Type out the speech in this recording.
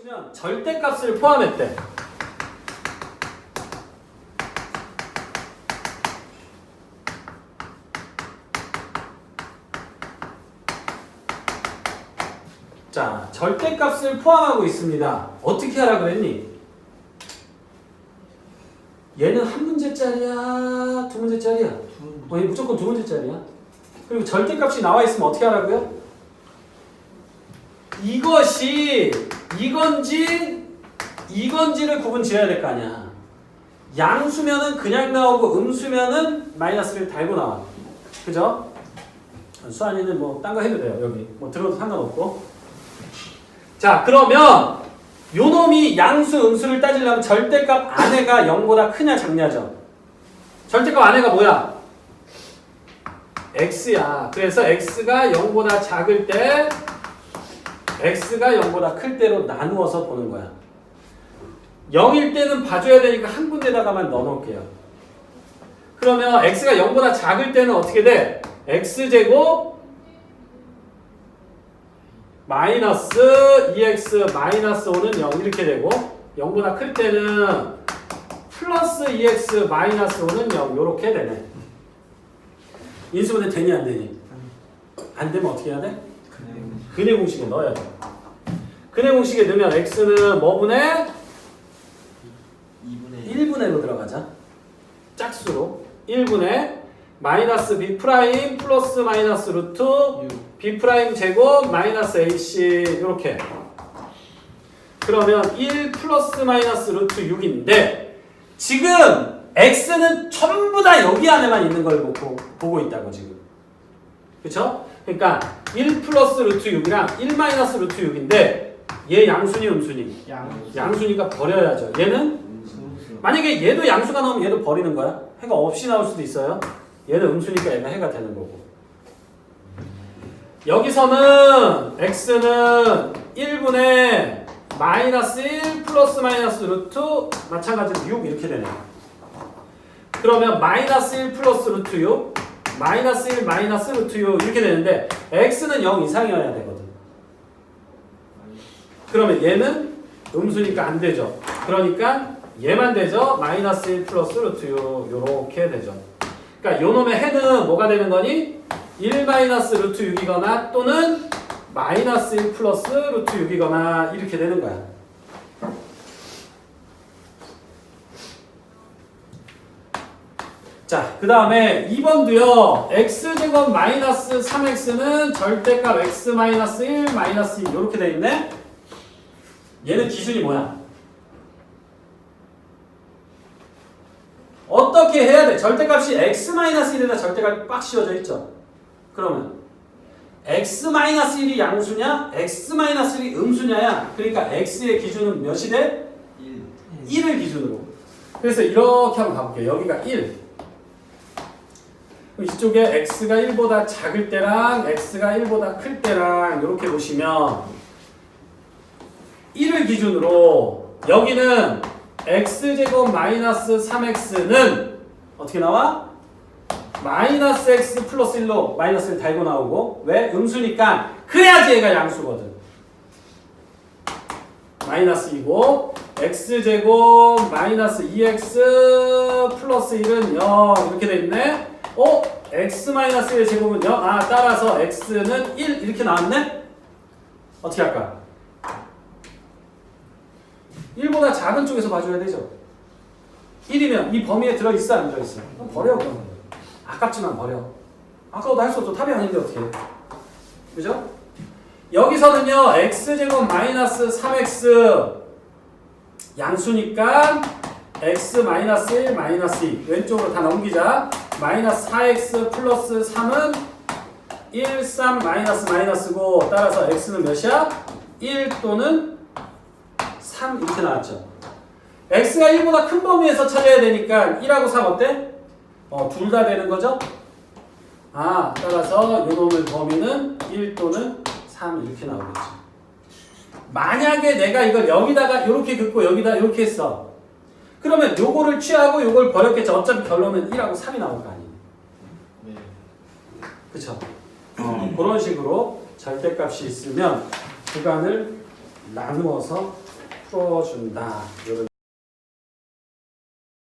치면 절대값을 포함했대. 자, 절대값을 포함하고 있습니다. 어떻게 하라 그랬니? 얘는 한 문제짜리야, 두 문제짜리야? 어, 얘 무조건 두 문제짜리야. 그리고 절대값이 나와 있으면 어떻게 하라고요? 이것이 이건지 이건지를 구분 지어야 될 거 아니야. 양수면은 그냥 나오고 음수면은 마이너스를 달고 나와. 그죠? 수환이는 뭐 딴 거 해도 돼요. 여기 뭐 들어도 상관없고. 자 그러면 요 놈이 양수 음수를 따지려면 절대값 안에가 0보다 크냐 작냐죠. 절대값 안에가 뭐야? x야. 그래서 x가 0보다 작을 때 x가 0보다 클 때로 나누어서 보는 거야. 0일 때는 봐줘야 되니까 한 군데다가만 넣어놓을게요. 그러면 x가 0보다 작을 때는 어떻게 돼? x제곱 마이너스 2x 마이너스 5는 0 이렇게 되고 0보다 클 때는 플러스 2x 마이너스 5는 0 이렇게 되네. 인수분해 되니 안 되니? 안 되면 어떻게 해야 돼? 근해 공식에 넣어야 돼. 근해 공식에 넣으면 x는 뭐분의 2분의 1분의 로 들어가자. 짝수로 1분의 마이너스 b 프라임 플러스 마이너스 루트 6 b 프라임 제곱 마이너스 ac 이렇게. 그러면 1 플러스 마이너스 루트 6인데 지금 x는 전부 다 여기 안에만 있는 걸 보고, 보고 있다고 지금. 그쵸? 그러니까 1 플러스 루트 6이랑 1 마이너스 루트 6인데 얘 양순이 음순이? 양 양수니까 버려야죠. 얘는 만약에 얘도 양수가 나오면 얘도 버리는 거야. 해가 없이 나올 수도 있어요. 얘는 음수니까 얘가 해가 되는 거고. 여기서는 x는 1분의 마이너스 1 플러스 마이너스 루트 마찬가지로 6 이렇게 되네. 그러면 마이너스 1 플러스 루트 6 마이너스 1 마이너스 루트 6 이렇게 되는데 x는 0 이상이어야 되거든. 그러면 얘는 음수니까 안 되죠. 그러니까 얘만 되죠. 마이너스 1 플러스 루트 6 요렇게 되죠. 그러니까 요 놈의 해는 뭐가 되는 거니? 1 마이너스 루트 6이거나 또는 마이너스 1 플러스 루트 6이거나 이렇게 되는 거야. 자, 그 다음에 2번도요. x제곱 마이너스 3x는 절대값 x 마이너스 1 마이너스 2 이렇게 돼 있네. 얘는 기준이 뭐야? 어떻게 해야 돼? 절대값이 x-1이다 절대값이 빡 씌워져 있죠. 그러면 x-1이 양수냐? x-1이 음수냐야. 그러니까 x의 기준은 몇이 돼? 1 1을 기준으로. 그래서 이렇게 한번 가볼게요. 여기가 1. 이쪽에 x가 1보다 작을 때랑 x가 1보다 클 때랑 이렇게 보시면 1을 기준으로 여기는 x제곱 마이너스 3x는 어떻게 나와? 마이너스 x 플러스 1로 마이너스를 달고 나오고 왜? 음수니까 그래야지 얘가 양수거든. 마이너스 2고 x제곱 마이너스 2x 플러스 1은 0 이렇게 돼 있네. 어? x 마이너스 1의 제곱은 0. 아 따라서 x는 1 이렇게 나왔네. 어떻게 할까? 1보다 작은 쪽에서 봐줘야 되죠. 1이면 이 범위에 들어있어 안 들어있어? 그럼 버려 그러면. 아깝지만 버려. 아까워도 할 수 없어. 답이 아닌데 어떻게 해. 그죠? 여기서는요 x제곱 마이너스 3x 양수니까 x 마이너스 1 마이너스 2 왼쪽으로 다 넘기자 마이너스 4x 플러스 3은 1, 3 마이너스 마이너스고 따라서 x는 몇이야? 1 또는 3 이렇게 나왔죠 x가 1보다 큰 범위에서 찾아야 되니까 1하고 3 어때? 어, 둘 다 되는 거죠? 아 따라서 요놈의 범위는 1 또는 3 이렇게 나오겠지. 만약에 내가 이걸 여기다가 이렇게 긋고 여기다 이렇게 했어. 그러면 요거를 취하고 요걸 버렸겠죠. 어차피 결론은 1하고 3이 나올 거 아니에요. 네 그쵸? 어, 그런 식으로 절대값이 있으면 구간을 나누어서 풀어준다. 이런